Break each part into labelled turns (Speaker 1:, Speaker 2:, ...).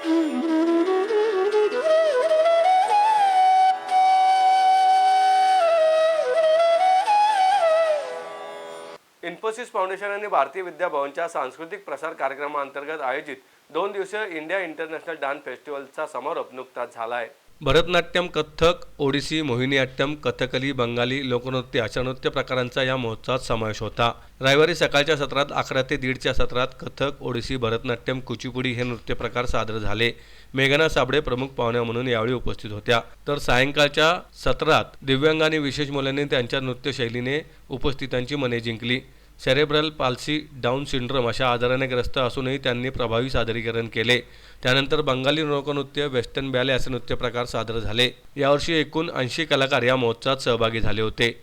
Speaker 1: Infosys foundation आणि भारतीय विद्याभवनच्या सांस्कृतिक प्रसार कार्यक्रमाअंतर्गत आयोजित दोन दिवसीय इंडिया इंटरनॅशनल डान्स फेस्टिवलचा समारोप नुकताच झाला आहे. भरतनाट्यम कथ्थक ओडिसी मोहिनीअट्टम कथकली बंगाली लोकनृत्य अशा नृत्य प्रकारांचा या महोत्सवात समावेश होता. रविवारी सकाळच्या सत्रात अकरा ते दीडच्या सत्रात कथक ओडिसी भरतनाट्यम कुचिपुडी हे नृत्य प्रकार सादर झाले. मेघना साबळे प्रमुख पाहुण्या म्हणून यावेळी उपस्थित होत्या. तर सायंकाळच्या सत्रात दिव्यांग आणि विशेष मुलांनी त्यांच्या नृत्यशैलीने उपस्थितांची मने जिंकली. सेरेब्रल पाल्सी डाऊन सिंड्रोम अशा आजाराने ग्रस्त असूनही त्यांनी प्रभावी सादरीकरण केले त्यानंतर बंगाली लोकनृत्य वेस्टर्न बॅले असे नृत्य प्रकार सादर झाले यावर्षी एकूण ऐंशी कलाकार या महोत्सवात सहभागी झाले होते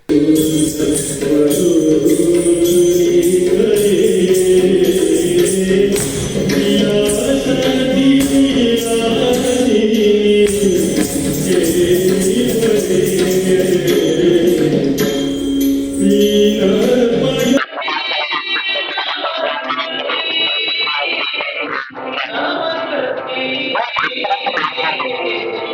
Speaker 1: Yeah. Thank you.